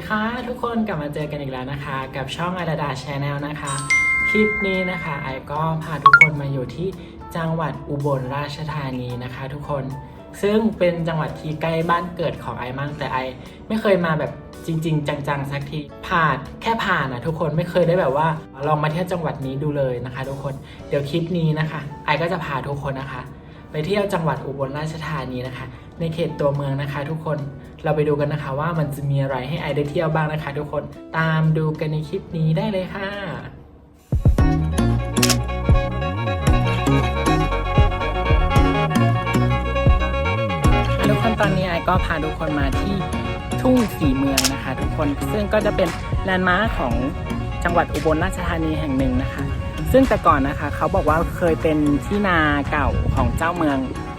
ดีค่ะ ทุกคนกลับมาเจอกันอีกแล้วนะคะ กับช่องอาดาดาชแนลนะคะ คลิปนี้นะคะไอก็พาทุกคนมาอยู่ที่จังหวัดอุบลราชธานีนะคะ ทุกคนซึ่งเป็นจังหวัดที่ใกล้บ้านเกิดของไอมากแต่ไอไม่เคยมาแบบจริง ๆ จังๆสักทีผ่านแค่ผ่านนะทุกคนไม่เคยได้แบบว่า ลองมาเที่ยวจังหวัดนี้ดูเลยนะคะ ทุกคนเดี๋ยวคลิปนี้นะคะ ไอก็จะพาทุกคนนะคะ ไปเที่ยวจังหวัดอุบลราชธานีนะคะ ในเขตตัวเมืองนะคะ ทุกคนเราไปดูกันนะคะ ว่ามันจะมีอะไรให้ไอได้เที่ยวบ้างนะคะ ทุกคนตามดูกันในคลิปนี้ได้เลยค่ะทุกคนตอนนี้ไอก็พาทุกคนมาที่ทุ่งสีเมืองนะคะ ทุกคนซึ่งก็จะเป็นแลนด์มาร์คของจังหวัดอุบลราชธานีแห่งหนึ่งนะคะ ซึ่งแต่ก่อนนะคะ เขาบอกว่าเคยเป็นที่นาเก่าของเจ้าเมือง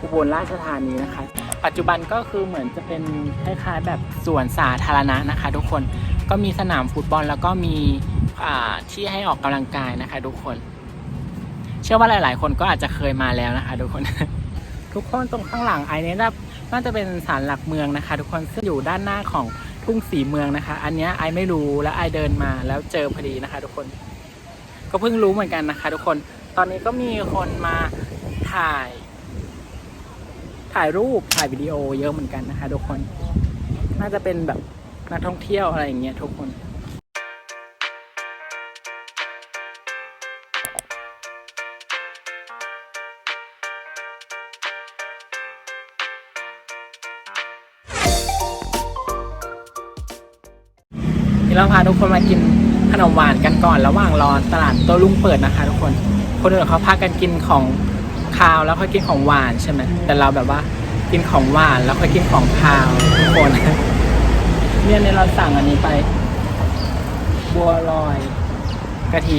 อุบลราชธานีนะคะ ปัจจุบันก็คือเหมือนจะเป็นคล้ายๆแบบสวนสาธารณะนะคะ ทุกคนก็มีสนามฟุตบอลแล้วก็มีที่ให้ออกกำลังกายนะคะ ทุกคน เชื่อว่าหลาย ๆ คนก็อาจจะเคยมาแล้วนะคะ ทุกคน ทุกคนตรงข้างหลังไอเนี่ยน่าจะเป็นศาลหลักเมืองนะคะ ทุกคนซึ่งอยู่ด้านหน้าของทุ่งสีเมืองนะคะ อันนี้ไอไม่รู้แล้วไอเดินมาแล้วเจอพอดีนะคะ ทุกคน ก็เพิ่งรู้เหมือนกันนะคะ ทุกคน ตอนนี้ก็มีคนมาถ่าย ถ่ายรูปถ่ายวิดีโอเยอะเหมือนกันนะคะ ทุกคน น่าจะเป็นแบบนักท่องเที่ยวอะไรอย่างเงี้ยทุกคนนี่เราพาทุกคนมากิน ขนมหวานกันก่อนระหว่างรอตลาดโต้รุ่งเปิดนะคะทุกคน คนอื่นเขาพากันกินของคาวแล้วค่อยกินของหวานใช่ไหมแต่เราแบบว่ากินของหวานแล้วค่อยกินของคาวทุกคนเนี่ยเนี่ยเราสั่งอันนี้ไป บัวลอยกะทิ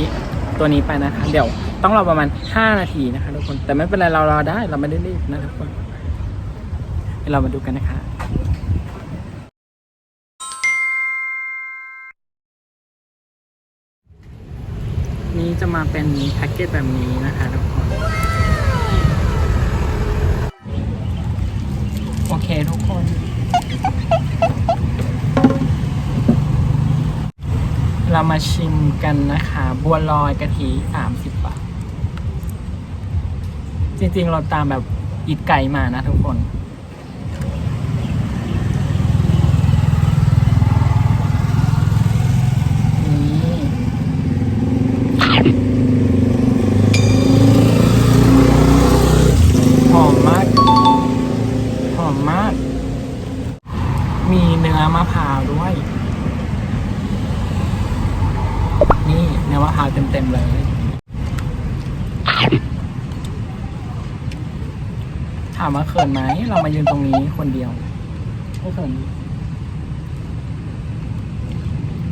ตัวนี้ไปนะคะ เดี๋ยวต้องรอประมาณ 5 นาทีนะคะทุกคน แต่ไม่เป็นไรเรารอได้เราไม่ได้รีบนะทุกคนเดี๋ยวเรามาดูกันนะคะ นี้จะมาเป็นแพ็กเกจแบบนี้นะคะทุกคน โอเคทุกคน เรามาชิมกันนะคะ บัวลอยกะทิ30 บาท จริงๆ เราตามแบบอีดไก่มานะทุกคน หอมมาก หอมมาก มีเนื้อมะพร้าวด้วย นี่เนื้อมะพร้าวเต็มๆเลย ถามว่า เขินไหมเรามายืนตรงนี้คนเดียวไม่เขิน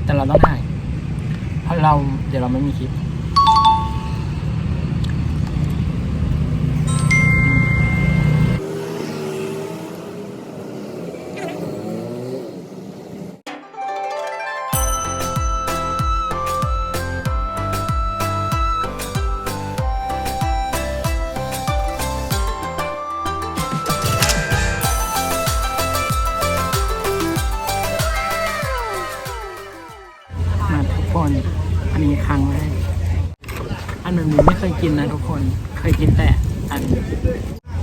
แต่เราต้องถ่ายเพราะเราเดี๋ยวเราไม่มีคลิป กินนะทุกคนเคยกินแต่อัน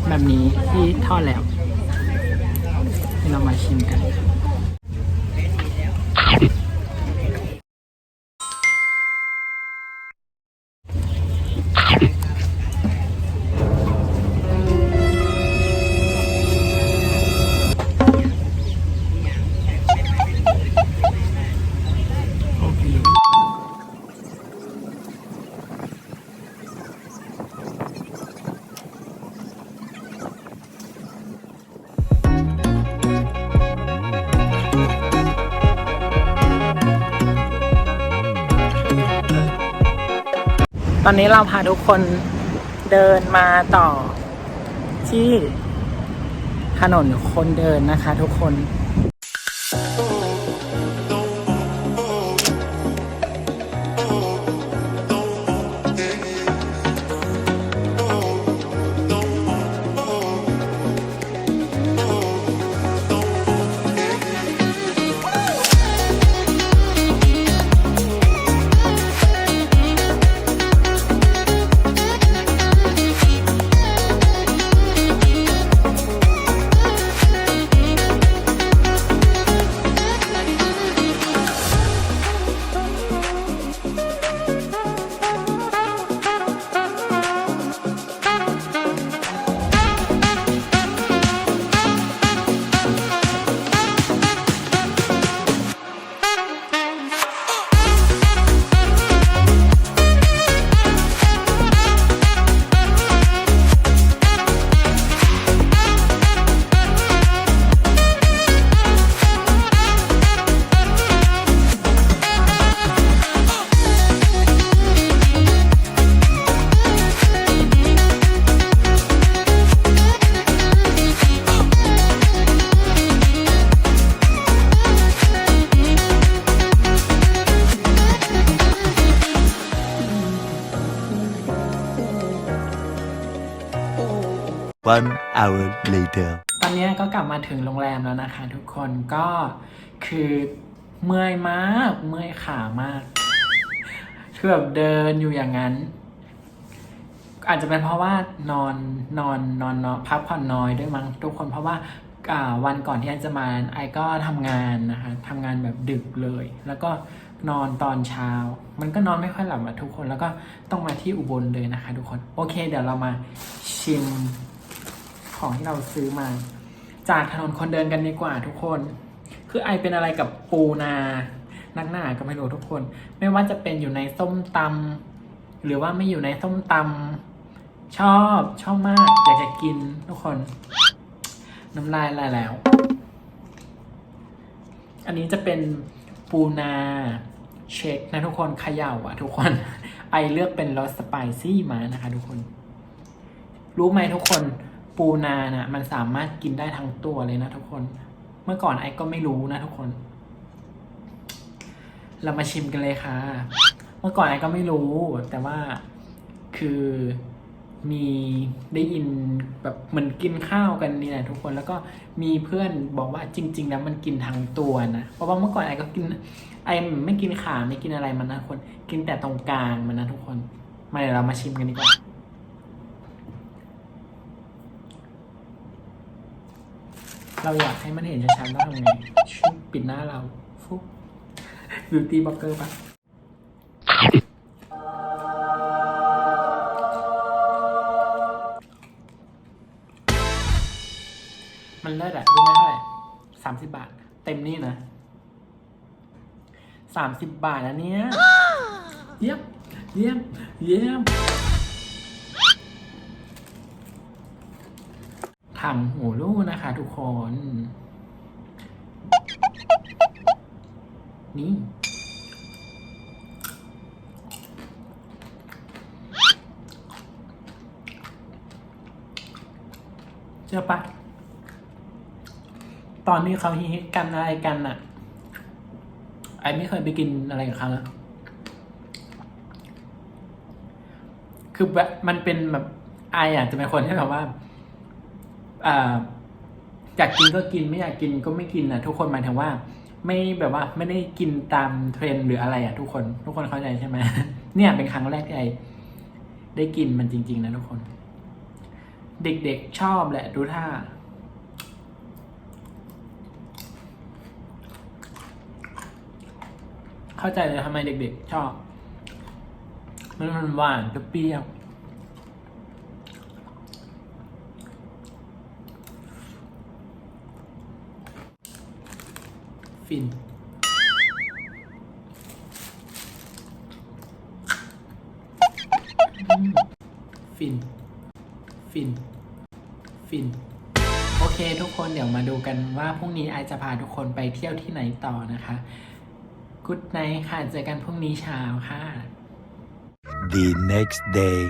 แบบนี้ที่ทอดแล้วที่เรามาชิมกัน อนนี้เราพาทุกคนเดินมาต่อที่ถนนคนเดินนะคะทุกคน One hour later. ตอนนี้ก็กลับมาถึงโรงแรมแล้วนะคะ ทุกคนก็คือเมื่อยมากเมื่อยขามากคือแบบเดินอยู่อย่างนั้น อาจจะเป็นเพราะว่านอนนอนนอนนอนพักผ่อนน้อยด้วยมั้งทุกคนเพราะว่าวันก่อนที่ไอจะมาไอก็ทำงานนะคะทำงานแบบดึกเลย แล้วก็นอนตอนเช้า มันก็นอนไม่ค่อยหลับอะทุกคนแล้วก็ต้องมาที่อุบลเลยนะคะ ทุกคนโอเค เดี๋ยวเรามาชิม ของที่เราซื้อมา จากถนนคนเดินกันดีกว่าทุกคน คือไอเป็นอะไรกับปูนานักหนาก็ไม่รู้ทุกคน ไม่ว่าจะเป็นอยู่ในส้มตำหรือว่าไม่อยู่ในส้มตำชอบชอบมาก อยากจะกินทุกคน น้ำลายไหลแล้ว อันนี้จะเป็นปูนาเช็คนะทุกคนเขย่าอะ ทุกคน ไอเลือกเป็นรสสไปซี่มานะคะ ทุกคน รู้ไหมทุกคน ปูนาน่ะมันสามารถกินได้ทั้งตัวเลยนะทุกคน เมื่อก่อนไอ้ก็ไม่รู้นะทุกคน เรามาชิมกันเลยค่ะ เมื่อก่อนไอ้ก็ไม่รู้ แต่ว่าคือมีได้ยินแบบเหมือนกินข้าวกันนี่แหละทุกคนแล้วก็มีเพื่อนบอกว่าจริง ๆ แล้วมันกินทั้งตัวนะเพราะว่าเมื่อก่อนไอ้ก็กินไอ้ไม่กินขาไม่กินอะไรมันนะทุกคน กินแต่ตรงกลางมันนะทุกคนมาเดี๋ยวเรามาชิมกันดีกว่า เราอยากให้มันเห็นชัดๆว่าทำไงชุบปิดหน้าเราฟุบบิวตี้บล็อกเกอร์ปะมันเลิศอะรู้ไหมเท่าไหร่สามสิบบาท เต็มนี่นะสามสิบบาทแล้วเนี้ยเยี่ยมเยี่ยมเยี่ยม ถังหูลูกนะคะทุกคน นี่เชื่อปะ ตอนนี้เขาฮิตกันอะไรกันอะไอไม่เคยไปกินอะไรกับเขาแล้วคือแบบมันเป็นแบบไออะจะเป็นคนที่แบบว่า อยากกินก็กินไม่อยากกินก็ไม่กินนะทุกคนหมายถึงว่า ไม่แบบว่าไม่ได้กินตามเทรนหรืออะไรอะทุกคนทุกคนเข้าใจใช่ไหมเนี่ยเป็นครั้งแรกที่ไอได้กินมันจริง ๆ นะทุกคน เด็กๆชอบแหละดูท่าเข้าใจเลยทำไมเด็กๆชอบ มันมันหวานเปรี้ยว ฟิน ฟิน ฟิน ฟิน โอเคทุกคนเดี๋ยวมาดูกันว่าพรุ่งนี้ไอจะพาทุกคนไปเที่ยวที่ไหนต่อนะคะกุ๊ดไนท์ค่ะเจอกันพรุ่งนี้เช้าค่ะ The next day.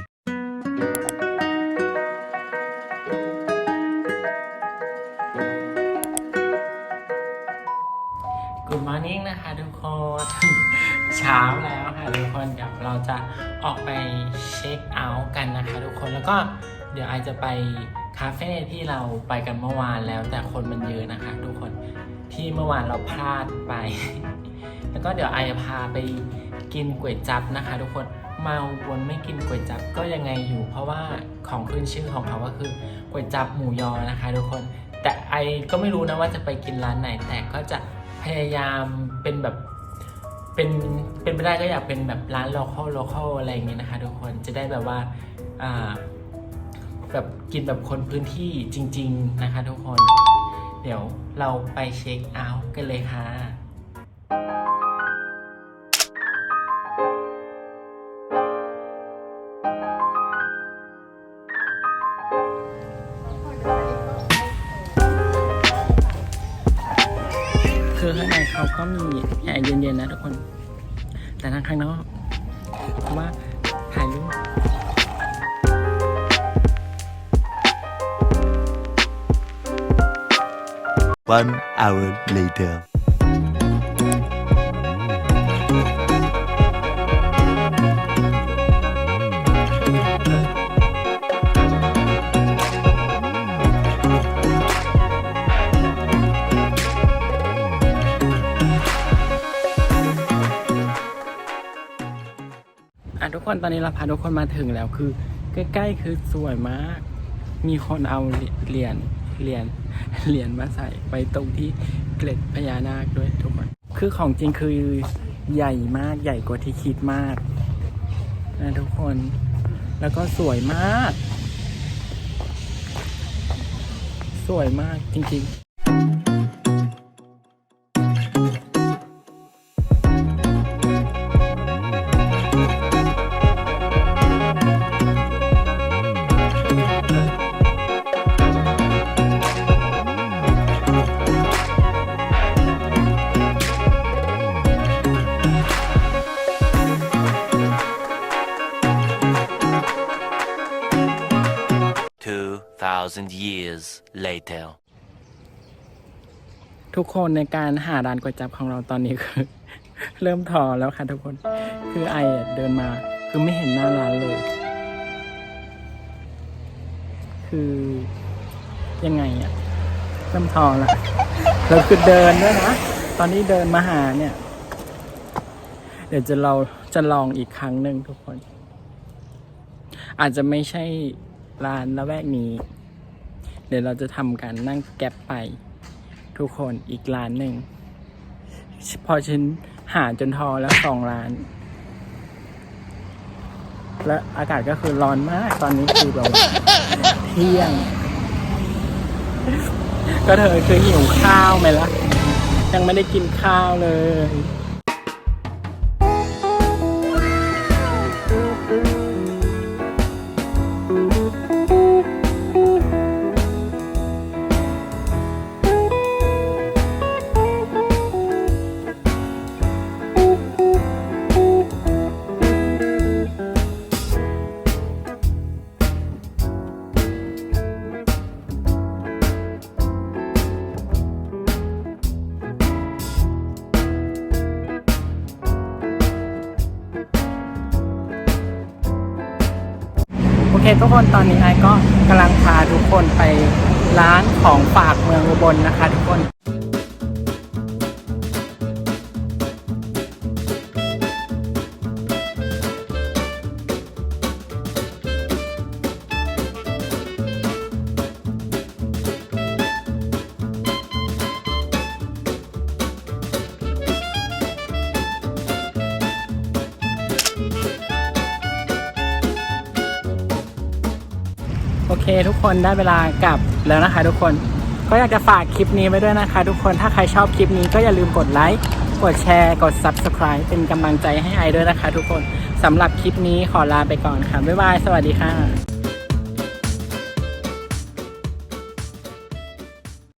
นะคะทุกคนเช้าแล้วค่ะทุกคนเดี๋ยวเราจะออกไปเช็คเอาท์กันนะคะทุกคนแล้วก็เดี๋ยวไอจะไปคาเฟ่ที่เราไปกันเมื่อวานแล้วแต่คนมันเยอะนะคะ ทุกคนที่เมื่อวานเราพลาดไป แล้วก็เดี๋ยวไอจะพาไปกินก๋วยจั๊บนะคะ ทุกคนเมาอุบนไม่กินก๋วยจั๊บก็ยังไงอยู่ เพราะว่าของขึ้นชื่อของเขาก็คือก๋วยจั๊บหมูยอนะคะ ทุกคน แต่ไอก็ไม่รู้นะว่าจะไปกินร้านไหนแต่ก็จะ พยายามเป็นแบบเป็นเป็นไปได้ก็อยากเป็นแบบร้าน local local อะไรอย่างเงี้ยนะคะทุกคนจะได้แบบว่าอ่าแบบกินแบบคนพื้นที่จริง ๆ นะคะทุกคน เดี๋ยวเราไปเช็คเอาท์กันเลยค่ะ คือข้างในเขาก็มีแอร์เย็นๆนะทุกคน แต่ทางข้างนอกเพราะว่าถ่ายรูป One hour later. คนตอนนี้เราพาทุกคนมาถึงแล้วคือ ใกล้ๆคือสวยมาก มีคนเอาเหรียญเหรียญเหรียญมาใส่ไปตรงที่เกล็ดพญานาคด้วยทุกคน คือของจริงคือใหญ่มากใหญ่กว่าที่คิดมากนะทุกคน แล้วก็สวยมาก สวยมากจริงๆ 2,000 years later. ทุกคนในการหาร้านก๋วยจับของเราตอนนี้คือ เริ่มท้อแล้วค่ะทุกคน คือไออะเดินมา คือไม่เห็นหน้าร้านเลย คือยังไงอะเริ่มท้อแล้วเราคือเดินด้วยนะ ตอนนี้เดินมาหาเนี่ย เดี๋ยวจะเราจะลองอีกครั้งหนึ่งทุกคน อาจจะไม่ใช่ร้านละแวกนี้ เดี๋ยวเราจะทำการนั่งแก๊ปไป ทุกคนอีกร้านหนึ่ง พอฉันหาจนทอแล้วสองร้าน และอากาศก็คือร้อนมากตอนนี้คือแบบเที่ยง ก็เธอคือหิวข้าวไหมล่ะ ยังไม่ได้กินข้าวเลย ทุกคนตอนนี้ไอก็กำลังพาทุกคนไปร้านของฝากเมืองอุบลนะคะทุกคน เคทุกคนได้เวลากลับแล้วนะคะทุกคน ก็อยากจะฝากคลิปนี้ไว้ด้วยนะคะ ทุกคนถ้าใครชอบคลิปนี้ก็อย่าลืมกดไลค์กดแชร์กด Subscribe เป็นกำลังใจให้ไอด้วยนะคะทุกคนสำหรับคลิปนี้ขอลาไปก่อนค่ะ บ๊ายบาย สวัสดีค่ะ